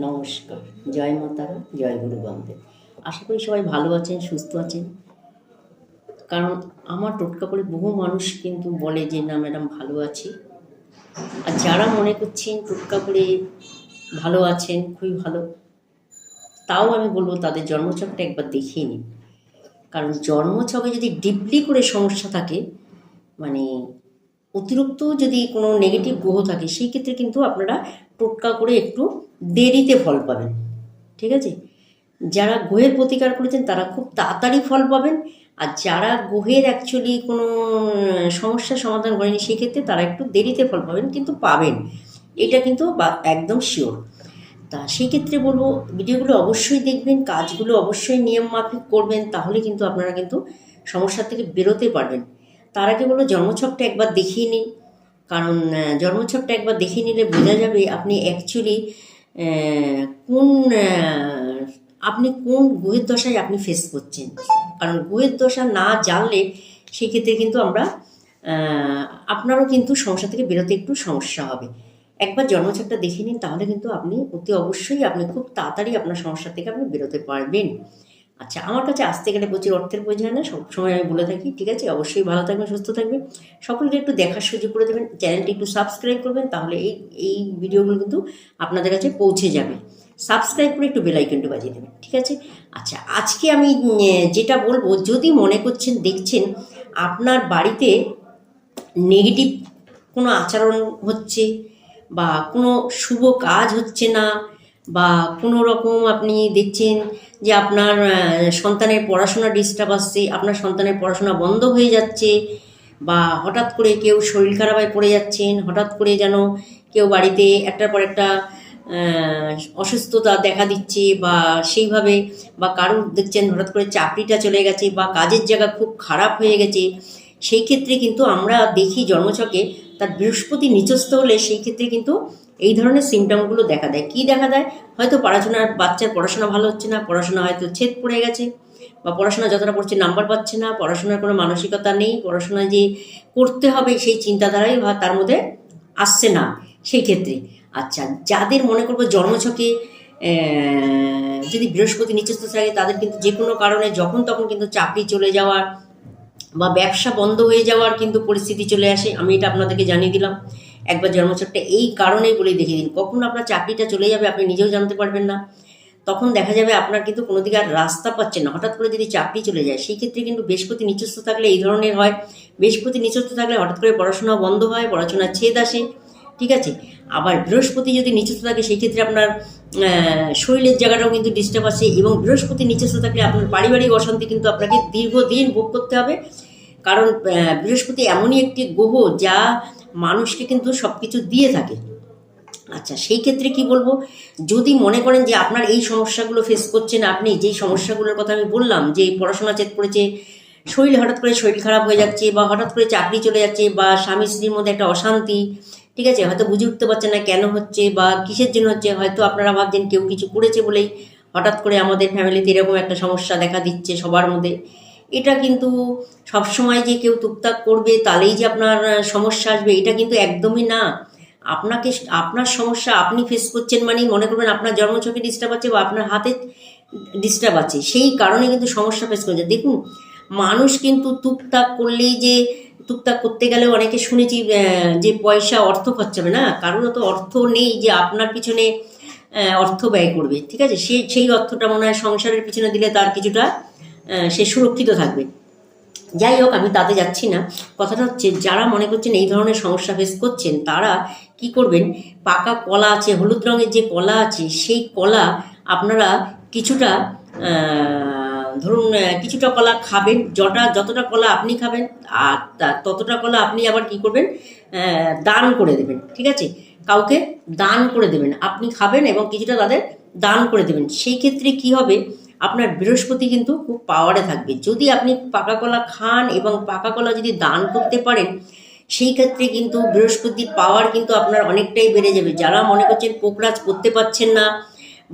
নমস্কার, জয় মাতারা জয় গুরু বামদেব। আশা করি সবাই ভালো আছেন, সুস্থ আছেন। কারণ আমার টোটকা করে বহু মানুষ কিন্তু বলে যে, না, ম্যাডাম, ভালো আছি। আর যারা মনে করছেন টোটকা করে ভালো আছেন, খুবই ভালো, তাও আমি বলব তাদের জন্মছকটা একবার দেখিয়ে নিন। কারণ জন্মছকে যদি ডিপলি করে সমস্যা থাকে মানে অতিরিক্ত যদি কোনো নেগেটিভ গ্রহ থাকে, সেই ক্ষেত্রে কিন্তু আপনারা টোটকা করে একটু দেরিতে ফল পাবেন। ঠিক আছে? যারা গ্রহের প্রতিকার করেছেন, তারা খুব তাড়াতাড়ি ফল পাবেন। আর যারা গ্রহের অ্যাকচুয়ালি কোনো সমস্যার সমাধান করেনি, সেক্ষেত্রে তারা একটু দেরিতে ফল পাবেন, কিন্তু পাবেন। এটা কিন্তু একদম শিওর তা সেই ক্ষেত্রে বলব, ভিডিওগুলো অবশ্যই দেখবেন, কাজগুলো অবশ্যই নিয়ম মাফিক করবেন, তাহলে কিন্তু আপনারা কিন্তু সমস্যা থেকে বেরোতে পারবেন। তার আগে বলো জন্মছকটা একবার দেখিয়ে নিন। কারণ জন্মছকটা একবার দেখিয়ে নিলে বোঝা যাবে, আপনি অ্যাকচুয়ালি কোন আপনি কোন গুহের দশায় আপনি ফেস করছেন? কারণ গুহের দশা না জানলে সেক্ষেত্রে কিন্তু আমরা আপনারও কিন্তু সমস্যা থেকে বেরোতে একটু সমস্যা হবে। একবার জন্মছকটা দেখে নিন, তাহলে কিন্তু আপনি অতি অবশ্যই আপনি খুব তাড়াতাড়ি আপনার সমস্যা থেকে আপনি বেরোতে পারবেন। আচ্ছা আমার কাছে আসতে গেলে প্রচুর অর্থের প্রয়োজন হয় না সবসময় আমি বলে থাকি, ঠিক আছে? অবশ্যই ভালো থাকবেন, সুস্থ থাকবেন। সকলকে একটু দেখার সুযোগ করে দেবেন, চ্যানেলটি একটু সাবস্ক্রাইব করবেন, তাহলে এই এই ভিডিওগুলো কিন্তু আপনাদের কাছে পৌঁছে যাবে। সাবস্ক্রাইব করে একটু বেলাইকনটি বাজিয়ে দেবেন, ঠিক আছে? আচ্ছা আজকে আমি যেটা বলব, যদি মনে করছেন, দেখছেন, আপনার বাড়িতে নেগেটিভ কোনো আচরণ হচ্ছে বা কোনো শুভ কাজ হচ্ছে না বা কোনো রকম আপনি দেখছেন যে আপনার সন্তানের পড়াশোনা ডিস্টার্ব আসছে, আপনার সন্তানের পড়াশোনা বন্ধ হয়ে যাচ্ছে বা হঠাৎ করে কেউ শরীর খারাপ হয়ে পড়ে যাচ্ছেন, হঠাৎ করে যেন কেউ বাড়িতে একটার পর একটা অসুস্থতা দেখা দিচ্ছে বা সেইভাবে বা কারোর দেখছেন হঠাৎ করে চাকরিটা চলে গেছে বা কাজের জায়গা খুব খারাপ হয়ে গেছে, সেই ক্ষেত্রে কিন্তু আমরা দেখি জন্মছকে তার বৃহস্পতি নিচস্থ হলে সেই ক্ষেত্রে কিন্তু এই ধরনের সিমটমগুলো দেখা দেয়। কি দেখা দেয়? হয়তো পড়াশোনার বাচ্চার পড়াশোনা ভালো হচ্ছে না, পড়াশোনা হয়তো ছেদ পড়ে গেছে বা পড়াশোনা যতটা পড়ছে নাম্বার পাচ্ছে না, পড়াশোনার কোনো মানসিকতা নেই পড়াশোনা যে করতে হবে সেই চিন্তাধারাই বা তার মধ্যে আসছে না সেই ক্ষেত্রে। আচ্ছা যাদের মনে করব জন্মছকে যদি বৃহস্পতি নিচস্থ থাকে তাদের কিন্তু যে কোনো কারণে যখন তখন কিন্তু চাকরি চলে যাওয়ার বা ব্যবসা বন্ধ হয়ে যাওয়ার কিন্তু পরিস্থিতি চলে আসে, আমি এটা আপনাদেরকে জানিয়ে দিলাম। একবার জন্মছকটা এই কারণেই বলে দেখিয়ে দিন। কখন আপনার চাকরিটা চলে যাবে, আপনি নিজেও জানতে পারবেন না। তখন দেখা যাবে আপনার কিন্তু কোনো দিকে আর রাস্তা পাচ্ছেন না। হঠাৎ করে যদি চাকরি চলে যায়, সেই ক্ষেত্রে কিন্তু বৃহস্পতি নিচস্থ থাকলে এই ধরনের হয়। বৃহস্পতি নিচস্থ থাকলে হঠাৎ করে পড়াশোনা বন্ধ হয় পড়াশোনা ছেদ আসে। ঠিক আছে? আবার বৃহস্পতি যদি নিচস্থ থাকে, সেই ক্ষেত্রে আপনার শরীরের জায়গাটাও কিন্তু ডিস্টার্ব আছে এবং বৃহস্পতি নিচস্থ থাকলে আপনার পারিবারিক অশান্তি কিন্তু আপনাকে দীর্ঘদিন ভোগ করতে হবে। কারণ বৃহস্পতি এমনই একটি গ্রহ যা মানুষকে কিন্তু সব কিছু দিয়ে থাকে। আচ্ছা সেই ক্ষেত্রে কি বলব? যদি মনে করেন যে আপনার এই সমস্যাগুলো ফেস করছেন আপনি, যেই সমস্যাগুলোর কথা আমি বললাম, যে পড়াশোনা চেত পড়েছে, শরীর হঠাৎ করে শরীর খারাপ হয়ে যাচ্ছে বা হঠাৎ করে চাকরি চলে যাচ্ছে বা স্বামী স্ত্রীর মধ্যে একটা অশান্তি ঠিক আছে? হয়তো বুঝে উঠতে পারছেন না কেন হচ্ছে বা কিসের জন্য হচ্ছে, হয়তো আপনারা ভাবছেন কেউ কিছু করেছে বলেই হঠাৎ করে আমাদের ফ্যামিলিতে এরকম একটা সমস্যা দেখা দিচ্ছে সবার মধ্যে। এটা কিন্তু সবসময় যে কেউ টুকটাক করবে তাহলেই যে আপনার সমস্যা আসবে, এটা কিন্তু একদমই না। আপনাকে আপনার সমস্যা আপনি ফেস করছেন মানেই মনে করবেন আপনার জন্মছকে ডিস্টার্ব আছে বা আপনার হাতে ডিস্টার্ব আছে। সেই কারণে কিন্তু সমস্যা ফেস করছে। দেখুন, মানুষ কিন্তু টুকটাক করলেই যে টুকটাক করতে গেলে অনেকে শুনেছি যে পয়সা অর্থ খরচাবে না। কারোর তো অর্থ নেই যে আপনার পিছনে অর্থ ব্যয় করবে, ঠিক আছে? সে, সেই অর্থটা মনে হয় সংসারের পিছনে দিলে তার কিছুটা সে সুরক্ষিত থাকবে। যাই হোক, আমি তাতে যাচ্ছি না। কথাটা হচ্ছে, যারা মনে করছেন এই ধরনের সমস্যা ফেস করছেন, তারা কি করবেন? পাকা কলা আছে, হলুদ রঙের যে কলা আছে, সেই কলা আপনারা কিছুটা ধরুন কিছুটা কলা খাবেন, যটা, যতটা কলা আপনি খাবেন, আর ততটা কলা আপনি আবার কি করবেন দান করে দেবেন, ঠিক আছে? কাউকে দান করে দেবেন, আপনি খাবেন এবং কিছুটা তাদের দান করে দেবেন। সেই ক্ষেত্রে কি হবে, আপনার বৃহস্পতি কিন্তু খুব পাওয়ারে থাকবে। যদি আপনি পাকা কলা খান এবং পাকা কলা যদি দান করতে পারেন, সেই ক্ষেত্রে কিন্তু বৃহস্পতির পাওয়ার কিন্তু আপনার অনেকটাই বেড়ে যাবে। যারা মনে করছেন পোকরাজ করতে পারছেন না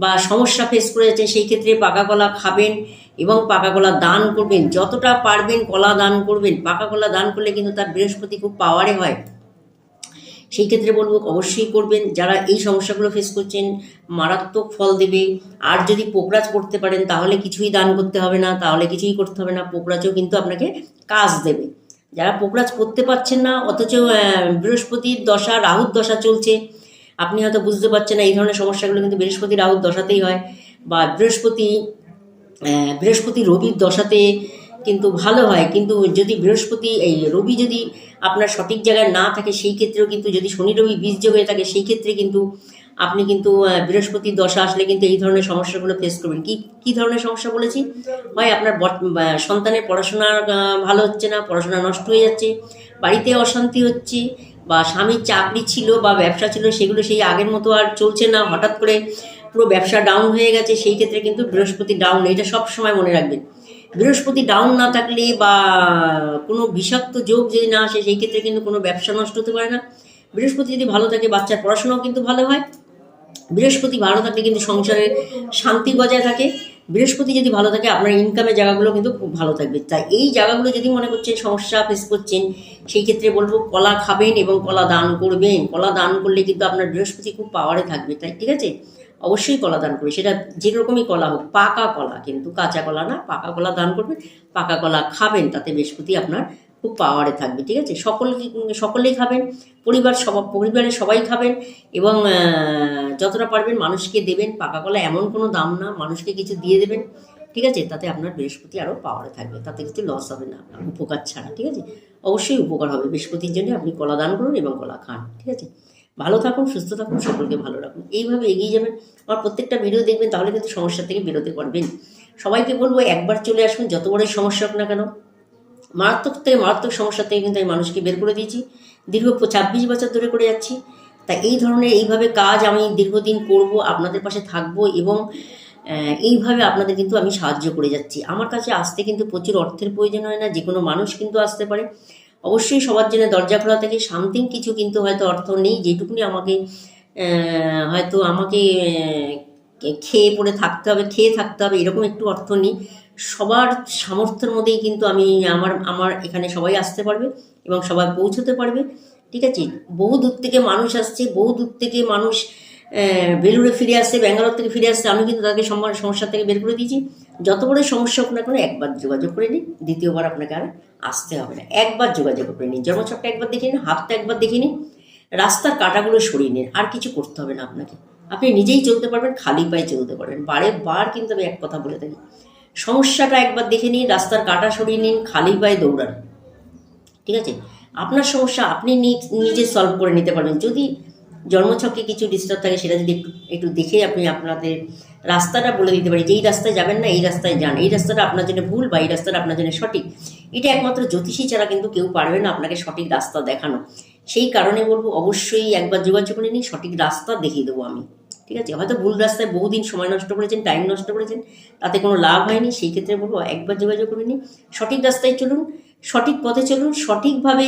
বা সমস্যা ফেস করে যাচ্ছেন সেই ক্ষেত্রে পাকা কলা খাবেন এবং পাকা কলা দান করবেন, যতটা পারবেন কলা দান করবেন। পাকা কলা দান করলে কিন্তু তার বৃহস্পতি খুব পাওয়ারে হয়। সেই ক্ষেত্রে বলব অবশ্যই করবেন। যারা এই সমস্যাগুলো ফেস করছেন, মারাত্মক ফল দেবে। আর যদি পোকরাজ করতে পারেন, তাহলে কিছুই দান করতে হবে না, তাহলে কিছুই করতে হবে না। পোকরাজও কিন্তু আপনাকে কাজ দেবে। যারা পোকরাজ করতে পারছেন না, অথচ বৃহস্পতির দশা, রাহুর দশা চলছে, আপনি হয়তো বুঝতে পারছেন না, এই ধরনের সমস্যাগুলো কিন্তু বৃহস্পতি, রাহুর দশাতেই হয়। বা বৃহস্পতি বৃহস্পতি রবির দশাতে কিন্তু ভালো হয়, কিন্তু যদি বৃহস্পতি, এই রবি যদি আপনার সঠিক জায়গায় না থাকে, সেই ক্ষেত্রেও কিন্তু যদি শনি রবি বীজ হয়ে থাকে, সেই ক্ষেত্রে কিন্তু আপনি কিন্তু বৃহস্পতির দশা আসলে কিন্তু এই ধরনের সমস্যাগুলো ফেস করবেন। কি কি ধরনের সমস্যা বলেছি? হয় আপনার সন্তানের পড়াশোনা ভালো হচ্ছে না, পড়াশোনা নষ্ট হয়ে যাচ্ছে, বাড়িতে অশান্তি হচ্ছে, বা স্বামীর চাকরি ছিল বা ব্যবসা ছিল, সেগুলো সেই আগের মতো আর চলছে না, হঠাৎ করে পুরো ব্যবসা ডাউন হয়ে গেছে, সেই ক্ষেত্রে কিন্তু বৃহস্পতি ডাউন এটা সব সময় মনে রাখবেন। বৃহস্পতি ডাউন না থাকলে বা কোনো বিষাক্ত যোগ যদি না আসে, সেই ক্ষেত্রে কিন্তু কোনো ব্যবসা নষ্ট হতে পারে না। বৃহস্পতি যদি ভালো থাকে, বাচ্চার পড়াশোনাও কিন্তু ভালো হয়। বৃহস্পতি ভালো থাকলে কিন্তু সংসারে শান্তি বজায় থাকে। বৃহস্পতি যদি ভালো থাকে, আপনার ইনকামের জায়গাগুলো কিন্তু খুব ভালো থাকবে। তাই এই জায়গাগুলো যদি মনে করছেন, সমস্যা ফেস করছেন, সেই ক্ষেত্রে বলব কলা খাবেন এবং কলা দান করবেন। কলা দান করলে কিন্তু আপনার বৃহস্পতি খুব পাওয়ারে থাকবে, তাই ঠিক আছে? অবশ্যই কলা দান করবে। সেটা যেরকমই কলা হোক, পাকা কলা কিন্তু কাঁচা কলা না, পাকা কলা দান করবেন পাকা কলা খাবেন, তাতে বৃহস্পতি আপনার খুব পাওয়ারে থাকবে, ঠিক আছে? সকল সকলেই খাবেন, পরিবার সব, পরিবারের সবাই খাবেন এবং যতটা পারবেন মানুষকে দেবেন। পাকা কলা এমন কোনো দাম না, মানুষকে কিছু দিয়ে দেবেন, ঠিক আছে? তাতে আপনার বৃহস্পতি আরও পাওয়ারে থাকবে, তাতে কিছু লস হবে না, আপনার উপকার ছাড়া, ঠিক আছে? অবশ্যই উপকার হবে, বৃহস্পতির জন্য আপনি কলা দান করুন এবং কলা খান, ঠিক আছে? ভালো থাকুন, সুস্থ থাকুন, সকলকে ভালো রাখুন। এইভাবে এগিয়ে যাবেন। আমার প্রত্যেকটা ভিডিও দেখবেন, তাহলে কিন্তু সমস্যা থেকে বেরোতে পারবেন সবাইকে বলব, একবার চলে আসুন, যত বড়ই সমস্যা হোক না কেন। মারাত্মক থেকে মারাত্মক সমস্যা থেকে কিন্তু আমি মানুষকে বের করে দিয়েছি। দীর্ঘ ছাব্বিশ বছর ধরে করে যাচ্ছি। তাই এই ধরনের, এইভাবে কাজ আমি দীর্ঘদিন করব, আপনাদের পাশে থাকব এবং এইভাবে আপনাদের কিন্তু আমি সাহায্য করে যাচ্ছি। আমার কাছে আসতে কিন্তু প্রচুর অর্থের প্রয়োজন হয় না যে কোনো মানুষ কিন্তু আসতে পারে। অবশ্যই সবার জন্য দরজা খোলা থাকে সামথিং কিছু কিন্তু হয়তো অর্থ নেই, যেটুকুনি আমাকে হয়তো আমাকে খেয়ে পড়ে থাকতে হবে, খেয়ে থাকতে হবে, এরকম একটু অর্থ নেই। সবার সামর্থ্যের মধ্যেই কিন্তু আমি আমার আমার এখানে সবাই আসতে পারবে এবং সবাই পৌঁছতে পারবে, ঠিক আছে? বহু দূর থেকে মানুষ আসছে বহু দূর থেকে মানুষ বেলুড়ে ফিরে আসছে ব্যাঙ্গালোর থেকে ফিরে আসছে আমি কিন্তু তাদেরকে সমস্যা থেকে বের করে দিয়েছি। যত বড় সমস্যা হোক না কোনো, একবার যোগাযোগ করে নিন, দ্বিতীয়বার আপনাকে আর আসতে হবে না। একবার যোগাযোগ করে নিন জন্মছকটা একবার দেখে নিন, হাতটা একবার দেখে নিন, রাস্তার কাঁটাগুলো সরিয়ে নিন, আর কিছু করতে হবে না আপনাকে। আপনি নিজেই চলতে পারবেন, খালি পায়ে চলতে পারবেন। বারে বার কিন্তু আমি এক কথা বলে থাকি, সমস্যাটা একবার দেখে নিন, রাস্তার কাঁটা সরিয়ে নিন, খালি পায়ে দৌড়ান। ঠিক আছে? আপনার সমস্যা আপনি নিজে সলভ করে নিতে পারবেন। যদি জন্মছকে কিছু ডিস্টার্ব থাকে, সেটা যদি একটু একটু দেখে আপনি আপনাদের রাস্তাটা বলে দিতে পারি যে, এই রাস্তায় যাবেন না, এই রাস্তায় যান। এই রাস্তাটা আপনার জন্য ভুল বা এই রাস্তাটা আপনার জন্য সঠিক। এটা একমাত্র জ্যোতিষী ছাড়া কিন্তু কেউ পারবে না আপনাকে সঠিক রাস্তা দেখানো। সেই কারণে বলব, অবশ্যই একবার যোগাযোগ করে নিন, সঠিক রাস্তা দেখিয়ে দেবো আমি। ঠিক আছে? হয়তো ভুল রাস্তায় বহুদিন সময় নষ্ট করেছেন টাইম নষ্ট করেছেন, তাতে কোনো লাভ হয়নি। সেই ক্ষেত্রে বলব, একবার যোগাযোগ করে নিন। সঠিক রাস্তায় চলুন, সঠিক পথে চলুন, সঠিকভাবে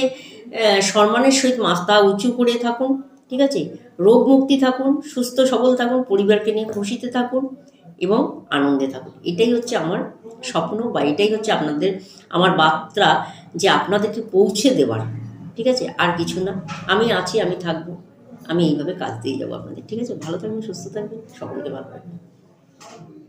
সম্মানের সহিত মাথা উঁচু করে থাকুন। ঠিক আছে? রোগ মুক্তি থাকুন, সুস্থ, সবল থাকুন, পরিবারকে নিয়ে খুশিতে থাকুন এবং আনন্দে থাকুন। এটাই হচ্ছে আমার স্বপ্ন বা এটাই হচ্ছে আপনাদের, আমার বার্তা যে আপনাদেরকে পৌঁছে দেওয়ার। ঠিক আছে? আর কিছু না। আমি আছি, আমি থাকব। আমি এইভাবে কাজ দিয়ে যাব আপনাদের। ঠিক আছে? ভালো থাকবেন, সুস্থ থাকবেন। সকলকে ভালো রাখবেন